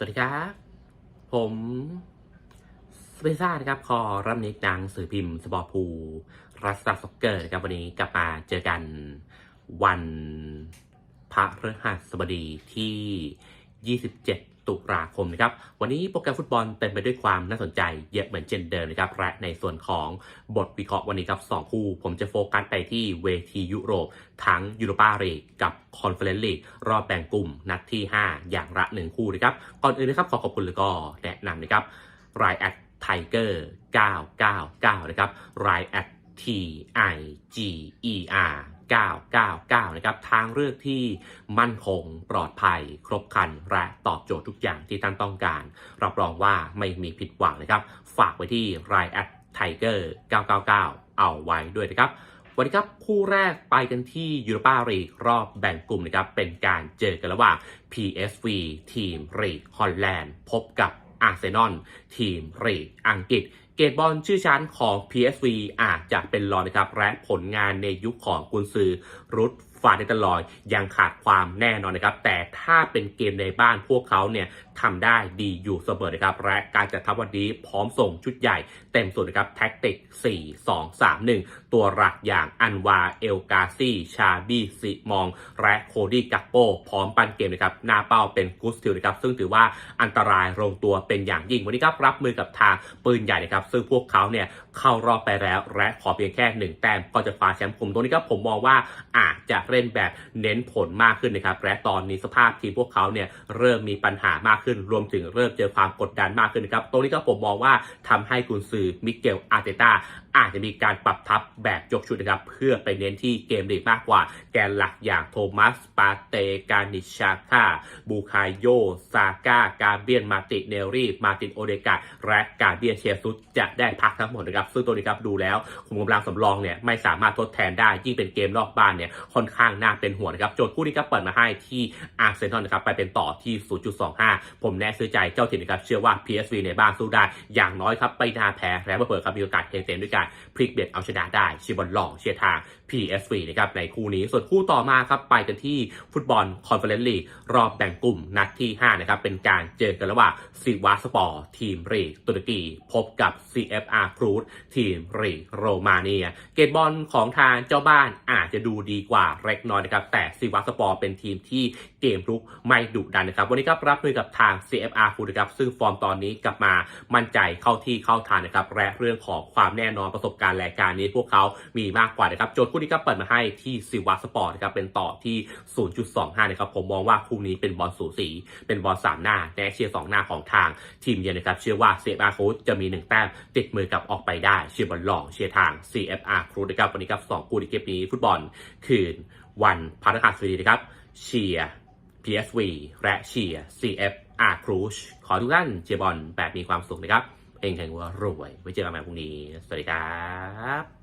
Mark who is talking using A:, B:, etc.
A: สวัสดีครับ ผมสเปซ่านะครับคอรัมนิกหนังสือพิมพ์สปอร์ตพูรัสตาสกเกอร์นะครับวันนี้กลับมาเจอกันวันพระฤหัสบดีที่ 27 ตุลาคมนะครับ วันนี้โปรแกรมฟุตบอลเต็มไปด้วยความน่าสนใจเยอะเหมือนเช่นเดิมนะครับ และในส่วนของบทวิเคราะห์วันนี้ครับ2คู่ ผมจะโฟกัสไปที่เวทียุโรป ทั้งยูโรปาลีกกับคอนเฟอเรนซ์ลีกรอบแบ่งกลุ่มนัดที่ 5 อย่างละ 1 คู่นะครับ ก่อนอื่นนะครับขอขอบคุณแล้วก็แนะนำนะครับรายแอดไทเกอร์999 นะครับรายแอด T I G E R 999 นะครับ ทางเลือกที่มั่นคงปลอดภัย ครบครัน และตอบโจทย์ทุกอย่างที่ท่านต้องการ รับรองว่าไม่มีผิดหวังนะครับ ฝากไว้ที่รายแอดไทเกอร์999 เอาไว้ด้วยนะครับวันนี้ครับคู่แรกไปกันที่ยูโรปาลีกรอบแบ่งกลุ่มนะครับเป็นการเจอกันระหว่าง PSV ทีมรีกฮอลแลนด์ พบกับอาร์เซนอลทีมรีกอังกฤษ เกตบอลชื่อชั้นของ PSV อาจจะเป็นรองนะครับและผลงานในยุคของกุนซือรุดฟาเดตลอยยังขาดความแน่นอนนะครับ แต่ถ้าเป็นเกมในบ้านพวกเขาเนี่ยทำได้ดีอยู่เสมอนะครับ และการจัดทัพวันนี้พร้อมส่งชุดใหญ่เต็มสูตรนะครับแท็กติก 4 2 3 1 ตัวหลักอย่างอันวา เอลกาซีชาบีซิมอง และโคดี้กักโป พร้อมปันเกมนะครับ หน้าเป้าเป็นกุสติลนะครับ ซึ่งถือว่าอันตรายลงตัวเป็นอย่างยิ่ง วันนี้ครับรับมือกับทางปืนใหญ่นะครับ ซึ่งพวกเขาเนี่ยเข้ารอบไปแล้ว และขอเพียงแค่หนึ่งแต้มก็จะคว้าแชมป์กลุ่มตรงนี้ครับผมมองว่าอาจจะเล่นแบบเน้นผลมากขึ้นนะครับและตอนนี้สภาพทีมพวกเขาเนี่ยเริ่มมีปัญหามากขึ้น รวมถึงเริ่มเจอความกดดันมากขึ้นนะครับตรงนี้ก็ผมมองว่าทำให้กุนซือมิเกลอาร์เตต้าอาจจะมีการปรับทัพแบบยกชุดนะครับเพื่อไปเน้นที่เกมลีกมากกว่า แกนหลักอย่างโทมัสปาเตกานิชาคาบูคายโยซาก้ากาเบียนมาติเนลรีมาตินโอเดกาและกาเบียนเชซุสจะได้พักทั้งหมดนะครับซึ่งตัวนี้ครับดูแล้วคุมกำลังสำรองเนี่ยไม่สามารถทดแทนได้ยิ่งเป็นเกมรอบบ้านเนี่ยค่อนข้างข้างน่าเป็นห่วงนะครับโจทย์คู่นี้ครับเปิดมาให้ที่อาร์เซนอลนะครับไปเป็นต่อที่ 0.25 ผมแน่ซื้อใจเจ้าถิ่นนะครับเชื่อว่า PSV ในบ้านสู้ได้ อย่างน้อยครับไปนาแพ้แล้วเปิดครับมีโอกาสเฮงเต็มด้วยการพลิกเบ็ดเอาชนะได้ชียร์บอลหล่อเชียร์ทาง PSV นะครับในคู่นี้ส่วนคู่ต่อมาครับไปกันที่ฟุตบอลคอนเฟอเรนซ์ลีกรอบแบ่งกลุ่มนัดที่ 5 นะครับ เป็นการเจอกันระหว่างซีวาสปอร์ทีมรีกตุรกี พบกับ CFR ครูดทีมรีกโรมาเนีย เกตบอลของทางเจ้าบ้านอาจจะดูดีกว่าเล็กน้อยนะครับ แต่ซีวาสปอร์เป็นทีมที่เกมรุกไม่ดุดันนะครับ วันนี้ครับรับมือกับทาง CFR ครูดนะครับ ซึ่งฟอร์มตอนนี้กลับมามั่นใจเข้าที่เข้าทางนะครับและเรื่องของความแน่นอนประสบการณ์รายการนี้พวกเขามีมากกว่านะครับโจทย์คู่นี้ก็เปิดมาให้ที่ซิวาสปอร์ตนะครับเป็นต่อที่ 0.25 นะครับผมมองว่าคู่นี้เป็นบอลสูสี เป็นบอลสามหน้าแนเชียร์สองหน้าของทางทีมเยือนนะครับเชื่อว่า CFR ครูจะมีหนึ่งแต้มติดมือกับออกไปได้ เชียร์บอลหล่อเชียร์ทาง CFR ครูนะครับวันนี้ครับสองคู่ในเกมนี้ฟุตบอลคืนวันพฤหัสบดีนะครับเชียร์ PSV และเชียร์ CFR Cruise ขอทุกท่านเชียร์บอลแบบมีความสุขนะครับเองแข่งว่ารวย ไว้เจอกันใหม่พรุ่งนี้ สวัสดีครับ